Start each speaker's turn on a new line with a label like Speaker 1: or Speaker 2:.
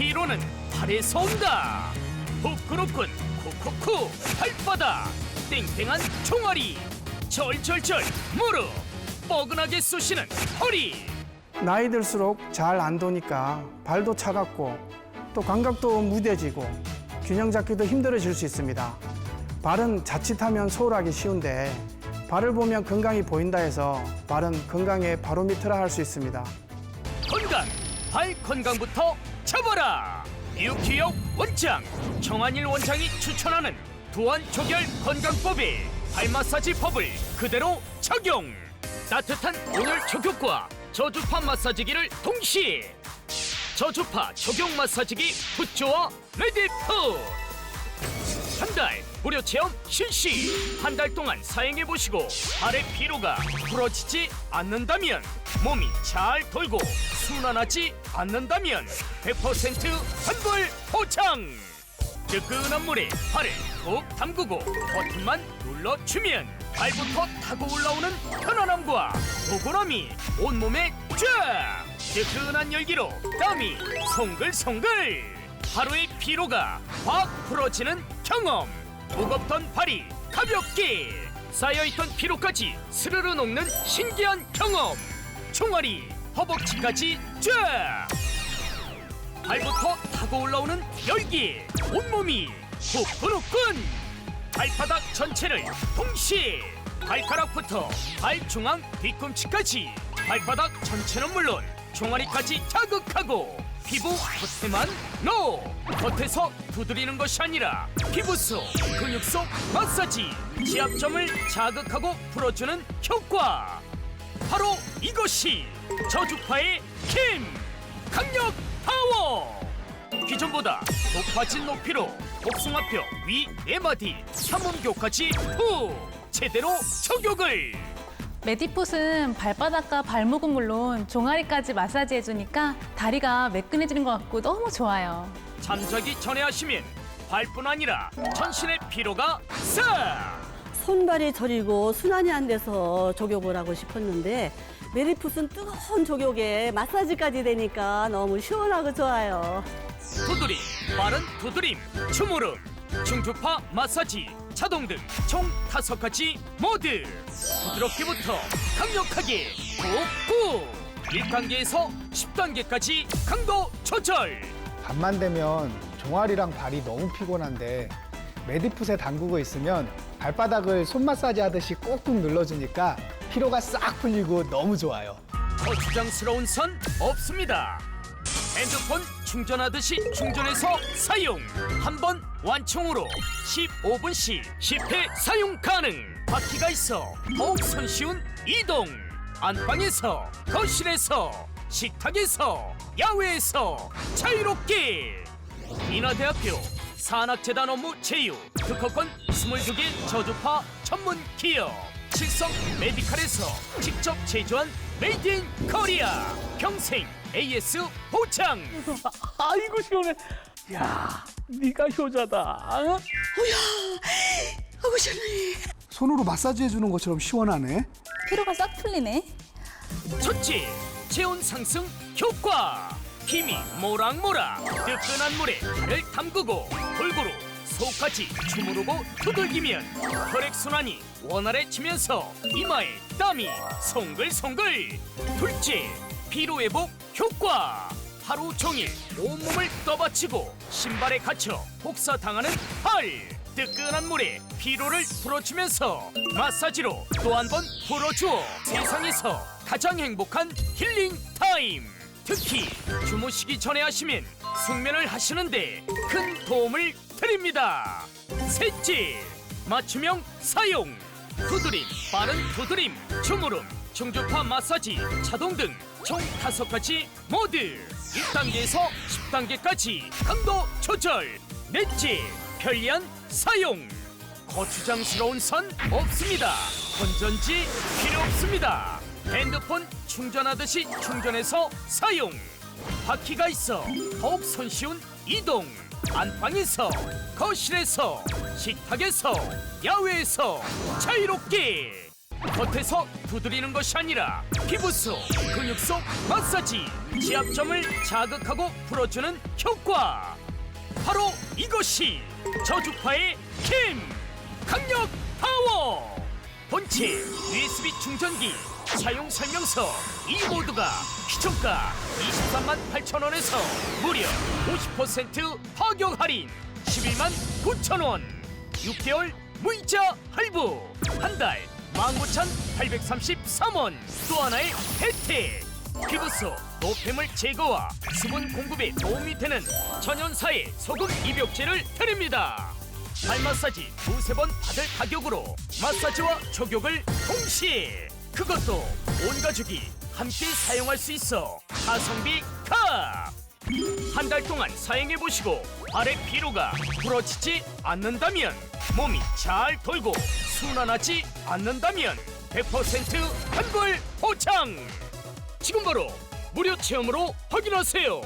Speaker 1: 피로는 팔에서 온다. 후끈후끈 쿡쿡쿡 발바닥 땡땡한 종아리 절절절 무릎. 뻐근하게 쑤시는 허리.
Speaker 2: 나이 들수록 잘 안 도니까 발도 차갑고 또 감각도 무뎌지고 균형 잡기도 힘들어질 수 있습니다. 발은 자칫하면 소홀하기 쉬운데 발을 보면 건강이 보인다 해서 발은 건강의 바로미터라 할 수 있습니다.
Speaker 1: 건강. 발 건강부터 잡아라 유키역 원장 정한일 원장이 추천하는 두안 조결 건강법에 발 마사지 법을 그대로 적용. 따뜻한 온열 적용과 저주파 마사지기를 동시에 저주파 적용 마사지기 푸조와 레디푸. 한달 무료 체험 실시. 한 달 동안 사용해 보시고 발의 피로가 풀어지지 않는다면 몸이 잘 돌고 순환하지 않는다면 100% 환불 보장. 뜨끈한 물에 발을 푹 담그고 버튼만 눌러주면 발부터 타고 올라오는 편안함과 포근함이 온몸에 쫙 뜨끈한 열기로 땀이 송글송글. 하루의 피로가 확 풀어지는 경험 무겁던 발이 가볍게 쌓여있던 피로까지 스르르 녹는 신기한 경험. 종아리 허벅지까지 쫙! 발부터 타고 올라오는 열기. 온몸이 후끈후끈. 발바닥 전체를 동시에 발가락부터 발 중앙 뒤꿈치까지 발바닥 전체는 물론 종아리까지 자극하고 피부 겉에만 노 겉에서 두드리는 것이 아니라 피부 속 근육 속 마사지 지압점을 자극하고 풀어주는 효과. 바로 이것이 저주파의 힘! 강력 파워! 기존보다 높아진 높이로 복숭아뼈 위 네마디 삼음교까지 후! 제대로 적용을
Speaker 3: 메디풋은 발바닥과 발목은 물론 종아리까지 마사지해주니까 다리가 매끈해지는 것 같고 너무 좋아요.
Speaker 1: 잠자기 전에 하시면 발뿐 아니라 전신의 피로가 싹
Speaker 4: 손발이 저리고 순환이 안 돼서 족욕을 하고 싶었는데 메리풋은 뜨거운 족욕에 마사지까지 되니까 너무 시원하고 좋아요.
Speaker 1: 두드림 빠른 두드림 주무름 중주파 마사지 자동 등 총 다섯 가지 모드 부드럽게부터 강력하게 꾹꾹 1단계에서 10단계까지 강도 조절
Speaker 5: 밤만 되면 종아리랑 발이 너무 피곤한데 메디풋에 담그고 있으면 발바닥을 손 마사지 하듯이 꾹꾹 눌러주니까 피로가 싹 풀리고 너무 좋아요.
Speaker 1: 더 주장스러운 선 없습니다. 핸드폰 충전하듯이 충전해서 사용. 한 번 완충으로 15분씩 10회 사용 가능. 바퀴가 있어 더욱 손쉬운 이동. 안방에서, 거실에서, 식탁에서, 야외에서 자유롭게. 인하대학교 산학재단 업무 제휴 특허권 22개 저주파 전문 기업 칠성 메디칼에서 직접 제조한 메이드 인 코리아 평생 AS 보장
Speaker 6: 아이고 시원해. 야, 네가 효자다. 어?
Speaker 7: 손으로 마사지 해주는 것처럼 시원하네.
Speaker 3: 피로가 싹 풀리네.
Speaker 1: 첫째 체온 상승 효과 힘이 모락모락 뜨끈한 물에 발을 담그고 골고루 속까지 주무르고 두들기면 혈액순환이 원활해지면서 이마에 땀이 송글송글 둘째 피로회복 효과! 하루 종일 온몸을 떠받치고 신발에 갇혀 복사당하는 팔 뜨끈한 물에 피로를 풀어주면서 마사지로 또 한 번 풀어주어 세상에서 가장 행복한 힐링 타임! 특히 주무시기 전에 하시면 숙면을 하시는데 큰 도움을 드립니다! 셋째 맞춤형 사용! 두드림 빠른 두드림 주무름 중주파 마사지 자동 등 총 다섯 가지 모드 1단계에서 10단계까지 강도 조절 넷째 편리한 사용. 거추장스러운 선 없습니다. 건전지 필요 없습니다. 핸드폰 충전하듯이 충전해서 사용. 바퀴가 있어 더욱 손쉬운 이동. 안방에서 거실에서 식탁에서 야외에서 자유롭게 겉에서 두드리는 것이 아니라 피부 속, 근육 속 마사지 지압점을 자극하고 풀어주는 효과. 바로 이것이 저주파의 힘 강력 파워. 본체 USB 충전기 사용 설명서 이 모두가 시초가 23만 8천 원에서 무려 50% 파격 할인 11만 9천 원. 6개월 무이자 할부. 한달 19,833원 또 하나의 혜택 피부 속 노폐물 제거와 수분 공급에 도움이 되는 천연사의 소금 입욕제를 드립니다 발 마사지 두세 번 받을 가격으로 마사지와 족욕을 동시에 그것도 온 가족이 함께 사용할 수 있어 가성비 값! 한달 동안 사용해 보시고 발의 피로가 부러지지 않는다면 몸이 잘 돌고 순환하지 않는다면 100% 환불 보장! 지금 바로 무료 체험으로 확인하세요.